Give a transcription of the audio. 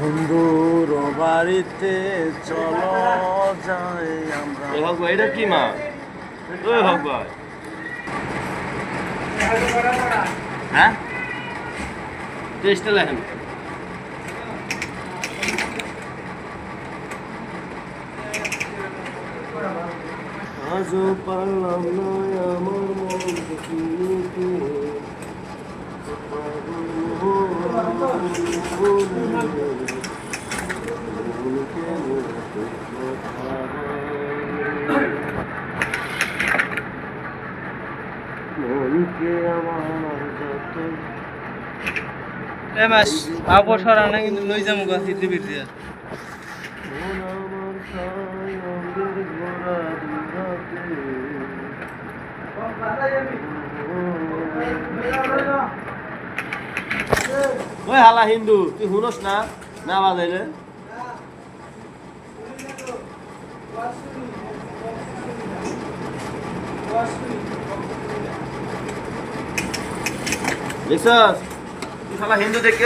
বন্ধুর বাড়িতে চলো যাই আমরা। হক ভাই এটা কি মা? ওই হক ভাই হ্যাঁ? টেস্টটা লেখেন। আজও পারলাম না আমার মন চিনতে এ মাস আবহাওয়া আনা কিন্তু লই যাব গা হিতে ওই হালা হিন্দু তুই শুনস না? না বাজাইলে? দেখছস? তুই শালা হিন্দু দেখ কি